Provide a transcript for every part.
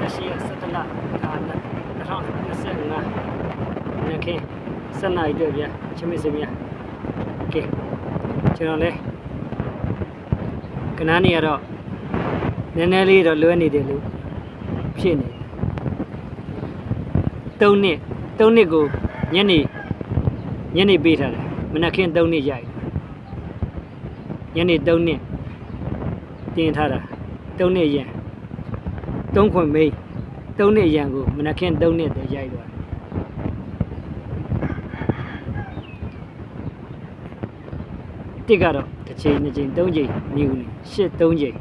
28ရက်17လအာ2025နခင်7နိုင်တွေ့ဗျာချင်းမစင်မြကဲကျွန်တော်လဲကနန်းနေရတော့နည်းနည်းလေးတော့လွဲနေတယ်လို့ဖြစ်နေ3နှစ်3နှစ်ကိုညနေညနေပေးထားတယ်မနက်ခင်း3နှစ်ရိုက်ညနေ3နှစ်တင်ထားတာ3နှစ်ရန် 3ခွန်မေး3နှစ်ရန်ကိုမနက်ခင်း3နှစ်တည်းရိုက်သွားတယ်တစ်ကတော့တစ်ချိန်နှစ်ချိန်သုံးချိန်မြူနေရှစ်သုံးချိန်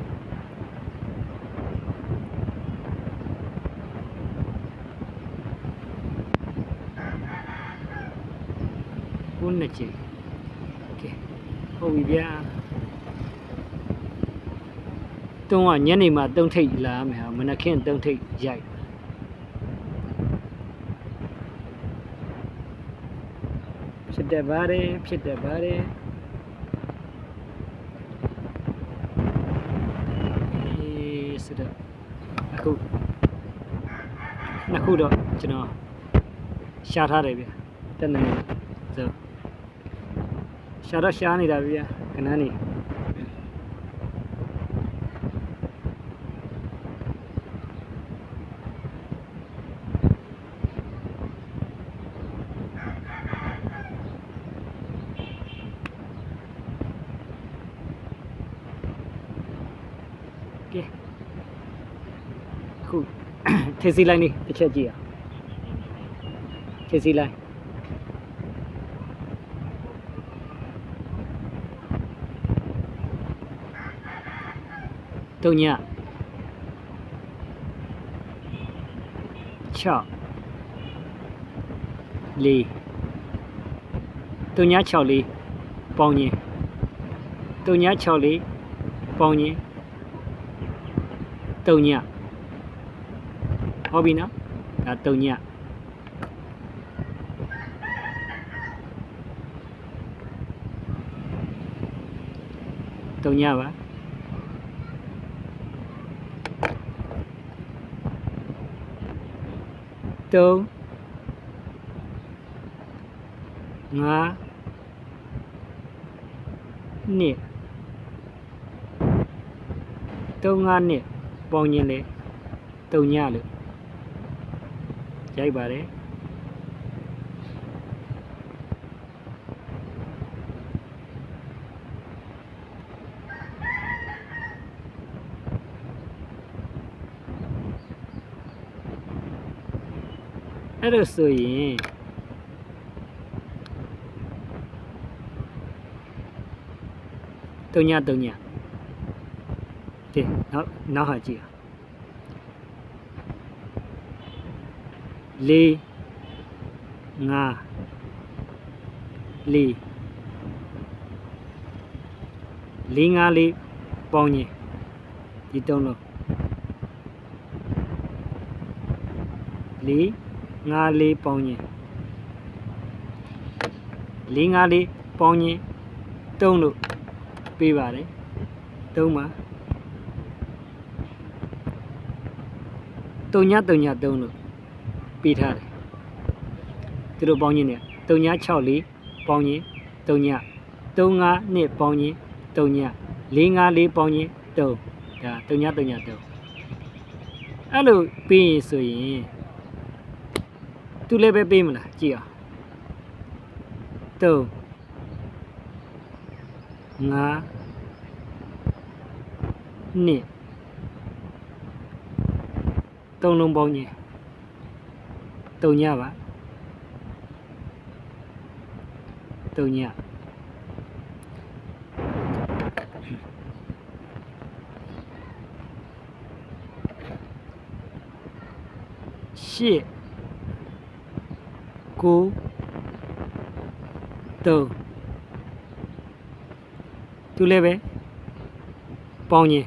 ခုနှစ်ချိန်ကဲဟုတ်ပြီဗျာ တုံးကညနေမှာတုံးထိတ်လာရမယ်ဟာမနက်ခင်းတုံးထိတ်ရိုက်ဖြစ်တယ်ပါတယ်ဖြစ်တယ်ပါတယ်အေးဆိုတော့အခုနှစ်ခုတော့ကျွန်တော်ရှာထားတယ်ဗျတက်နေဆိုရှာတော့ရှားနေတာဗျခဏနေ ကဲအခု ထေစီလိုင်းလေးတစ်ချက်ကြည့်အောင်ထေစီလိုင်းတုံည6လေးတုံည6လေးပေါင်းရင်တုံည6လေးပေါင်းရင်တုံည ဟုတ်ပြီနော်ဒါတုံညတုံညပါတုံငါနှစ်တုံငါနှစ်ပေါင်း ရင်လေတုံညလို့ရိုက်ပါတယ်အဲ့ဒါဆိုရင်တုံညတုံညဒီနောက်နောက်ဟာကြည့်အောင် လေးငါလေးလေးငါလေးပေါင်းရင်ဒီတုံးလုံးလေးငါလေးပေါင်းရင်လေးငါလေးပေါင်းရင်တုံးလို့ပေးပါတယ်တုံးပါတုံညတုံညတုံးလို့ ပေးထားတယ်သူတို့ပေါင်းရင်းနဲ့3964ပေါင်းရင်း39 35နှစ်ပေါင်းရင်း39 454ပေါင်းရင်း3ဒါ39 39 3အဲ့လိုပေးရင်ဆိုရင်သူလည်းပဲပေးမလားကြည့်အောင်3 5နှစ်သုံးလုံးပေါင်းခြင်း တုံညပါတုံညရှစ်ကိုတုံသူလည်းပဲပေါင်းရင်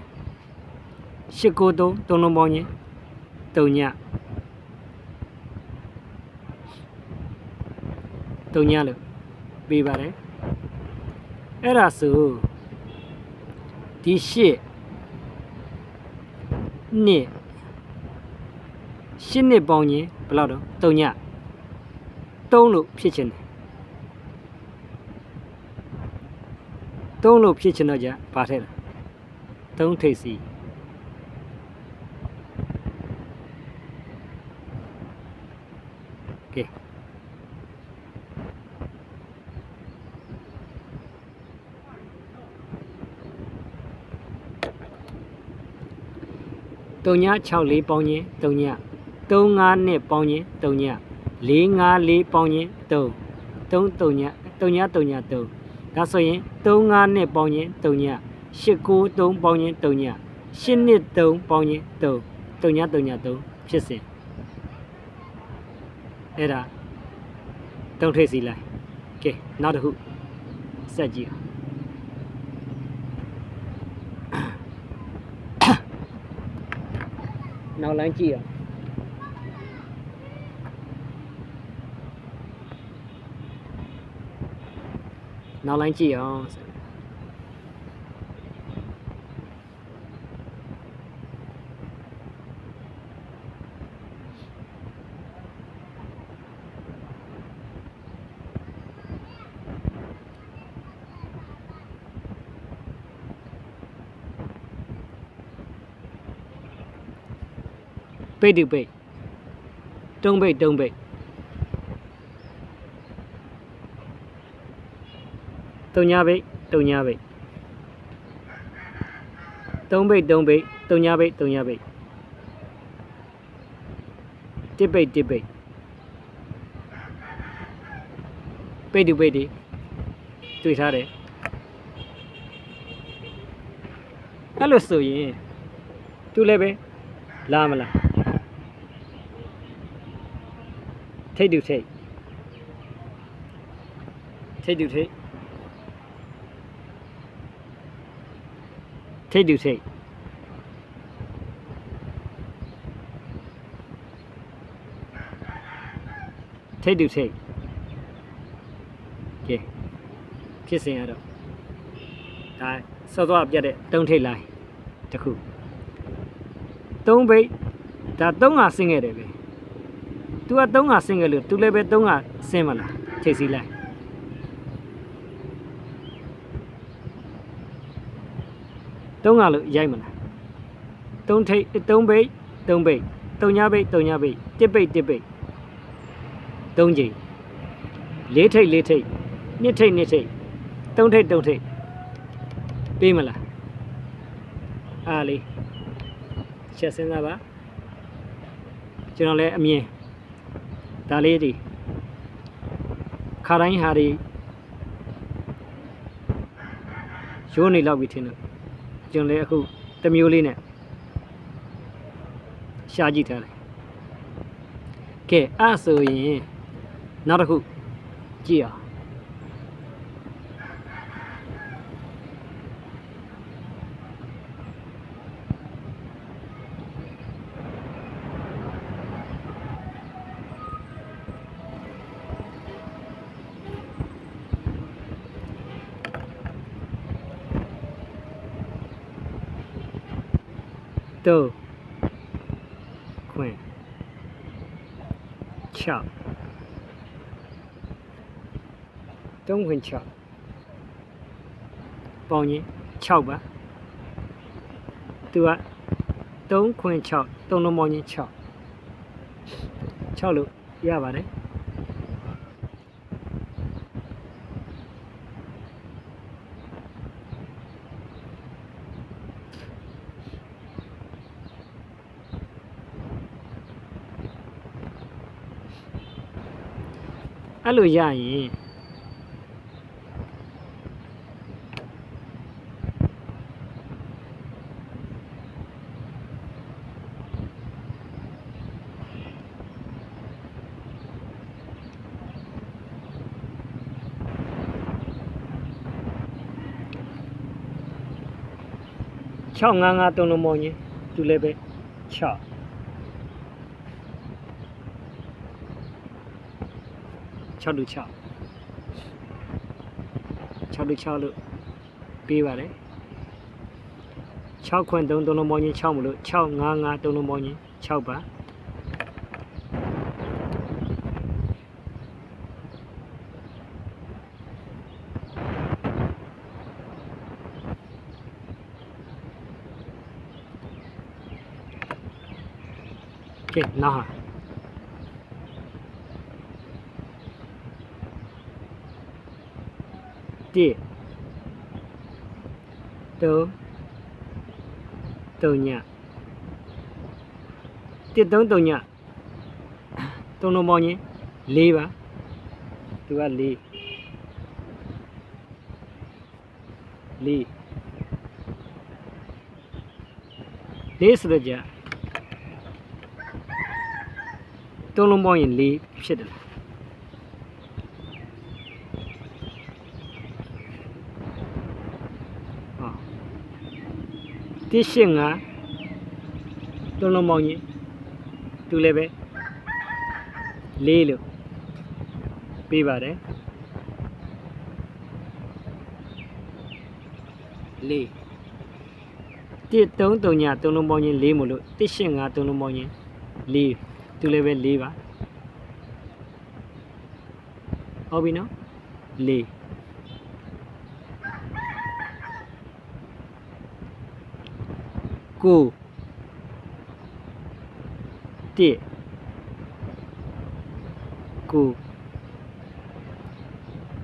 ရှစ်ကို တုံတုံလုံးပေါင်းရင်တုံညတုံညလို့ပေးပါတယ်အဲ့ဒါဆိုဒီရှစ်နှစ်ရှစ်နှစ်ပေါင်းရင်ဘယ်လောက်တော့တုံညသုံးလို့ဖြစ်ချင်တယ်သုံးလို့ဖြစ်ချင်တော့ကြဘာထဲလဲသုံးထိပ်စီ 3964ပေါင်းခြင်း3 39နဲ့ပေါင်းခြင်း3 454ပေါင်းခြင်း3 3 3 3 3ဒါဆိုရင်35နဲ့ပေါင်းခြင်း3 893ပေါင်းခြင်း3 823ပေါင်းခြင်း3 3933ဖြစ်စဉ်အဲ့ဒါတုံးထိပ်စီလိုင်းကဲနောက်တစ်ခုဆက်ကြည့် နောက်လမ်းကြည့်အောင်နောက်လမ်းကြည့်အောင် ပိတ်တူပိတ်တုံးပိတ်တုံးပိတ်တုံညာပိတ်တုံညာပိတ်တုံးပိတ်တုံးပိတ်တုံညာပိတ်တုံညာပိတ်တစ်ပိတ်တစ်ပိတ်ပိတ်တူပိတ်ဒီတွေ့ထားတယ်အဲ့လိုဆိုရင်သူလည်းပဲလာမလား ထိတ်တူထိတ်ထိတ်တူထိတ်ထိတ်တူထိတ်ထိတ်တူထိတ်ကဲဖြစ်စဉ်ရတော့ဒါစောစောပြတ်တဲ့တုံးထိတ်လိုက်တစ်ခုသုံးဘိတ်ဒါသုံးဟာဆင်းခဲ့တယ်ပဲ तू က3ကဆင်းခဲ့လို့ तू လည်းပဲ3ကဆင်းမလားထိတ်စီလိုက်3ကလို့ရိုက်မလား3ထိတ်3ဘိတ်3ဘိတ်3ညဘိတ်3ညဘိတ်1ဘိတ်1ဘိတ်3ချိန်4ထိတ်4ထိတ်2ထိတ်2ထိတ်3ထိတ်3ထိတ်ပေးမလားအားလေးချက်စဉ်းစားပါကျွန်တော်လည်းအမြင် ဒါလေးတွေခါတိုင်းဟာတွေရိုးနေလောက်ပြီထင်တယ်ကျွန်တော်လည်းအခုတစ်မျိုးလေးနဲ့ရှာကြည့်ထားတယ်ကဲအဲ့ဆိုရင်နောက်တစ်ခုကြည့်အောင် တုံးခွင်6တုံးခွင်6ပေါင်းရင်6ပါသူက3ခွင်6 3လုံးပေါင်းရင်6 6လို့ရပါတယ် အဲ့လိုရရင်655တုံးလုံးပေါင်းရင်သူလည်းပဲ6 6လူ6 6လူ6လို့ပေးပါတယ်6ခွန်း3သုံးလုံးပေါင်းချင်း6မလို့6 9 9 3လုံးပေါင်းချင်း6ပါကဲနား က်ဟာတိတုံးတုံညတိတုံးတုံညတုံးလုံးပေါင်းရင်၄ပါသူက၄၄လေးဆိုတော့ကြာတုံးလုံးပေါင်းရင်၄ဖြစ်တယ်ဟော တိရှိငါတုံးလုံးပေါင်းရင်သူလည်းပဲ၄လို့ပေးပါတယ်၄1 3 3ည3လုံးပေါင်းချင်း4မို့လို့1 8 5 3လုံးပေါင်းချင်း4သူလည်းပဲ4ပါဟုတ်ပြီနော်4 ကို1ကို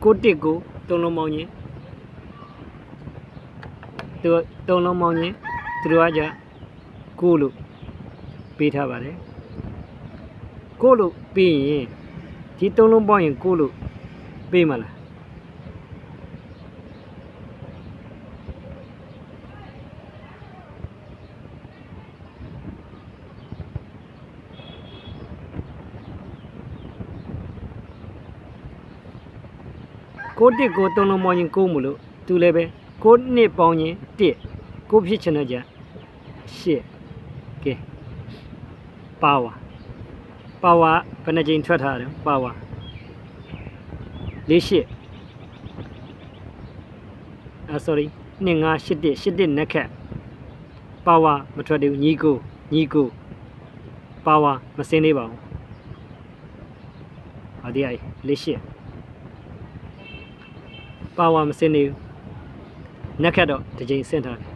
ကိုတစ်ကို3လုံးပေါင်းချင်းသူ3လုံးပေါင်းချင်းသူတို့ကကြကိုလို့ပေးထားပါတယ်ကိုလို့ပြီးရင်ဒီသုံးလုံးပေါင်းရင်ကိုလို့ပေးမလား ကိုတစ်ကိုသုံးလုံးပေါင်းရင်ကိုမလို့သူလည်းပဲကိုနှစ်ပေါင်းရင်တစ်ကိုဖြစ်ချင်တော့ကြရှစ်ကဲပါဝါပါဝါဘယ်နှကြိမ်ထွက်ထားတယ်ပါဝါလေးရှစ်အာ sorry 2 5 8 1 8 1နက်ခက်ပါဝါမထွက်သေးဘူးညီကိုညီကိုပါဝါမစင်းသေးပါဘူးဟာဒီအိုင်လေးရှစ် ပါဝါမစင်းသေးဘူးနက်ခက်တော့တစ်ကြိမ်ဆင်းထားတယ်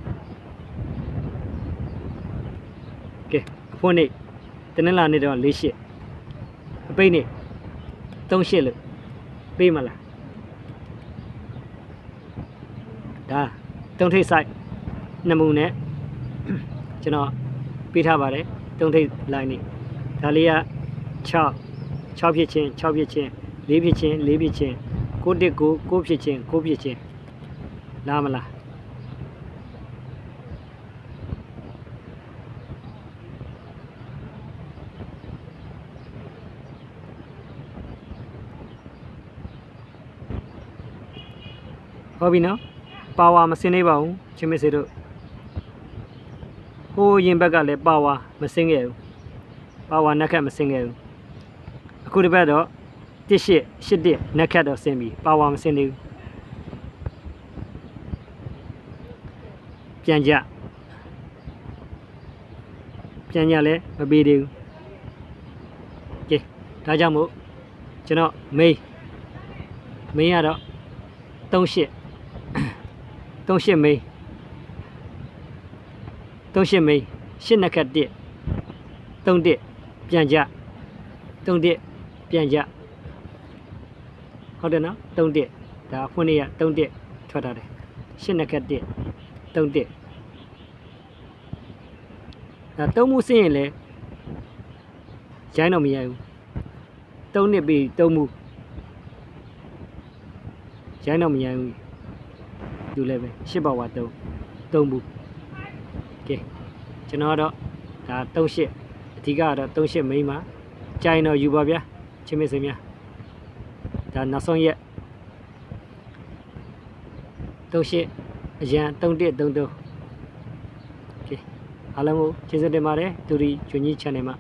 ကဲအဖွင့်နေတနင်္လာနေ့တော့၄ရှစ်အပိတ်နေ၃ရှစ်လို့ပေးမလားဒါတုံးထိပ်ဆိုင်နှစ်မူနဲ့ကျွန်တော်ပေးထားပါတယ်တုံးထိပ် line နေဒါလေးက6 6ဖြစ်ချင်း6ဖြစ်ချင်း4ဖြစ်ချင်း4ဖြစ်ချင်း 9တစ်9 9ဖြစ်ချင်း9ဖြစ်ချင်းလာမလားဟုတ်ပြီနော်ပါဝါမစင်းသေးပါဘူးချင်းမစေတို့ဟိုးရင်ဘက်ကလည်းပါဝါမစင်းခဲ့ဘူးပါဝါနက်ခတ်မစင်းခဲ့ဘူးအခုဒီဘက်တော့1 8 8 1နက်ခတ်တော့စင်းပြီပါဝါမစင်းသေးဘူးပြန်ကြပြန်ကြလဲမပေးသေးဘူးကဲဒါကြောင့်မို့ကျွန်တော်မေးမေးရတော့38 38မိန်း38မိန်း8နှစ်ခတ်1 31ပြန်ကြ31ပြန်ကြ ဟုတ်တယ်နော်31ဒါဖွင့်နေရ31ထွက်ထားတယ်8နှစ်ခတ်1 31ဒါသုံးမှုစင်းရင်လဲရိုင်းတော့မရိုက်ဘူး3နှစ်ပြီး3မှုရိုင်းတော့မရိုက်ဘူးသူလည်းပဲရှစ်ပါဝါ3 3ဘူးကဲကျွန်တော်ကတော့ဒါ38အဓိကကတော့38မိန်းမှာကြိုင်တော့ယူပါဗျာချင်းမစင်များ ဒါနောက်ဆုံးရက်38အရန်31 33ကဲအားလုံးကိုကျေးဇူးတင်ပါတယ်တူရီကျွန်းကြီး channel မှာ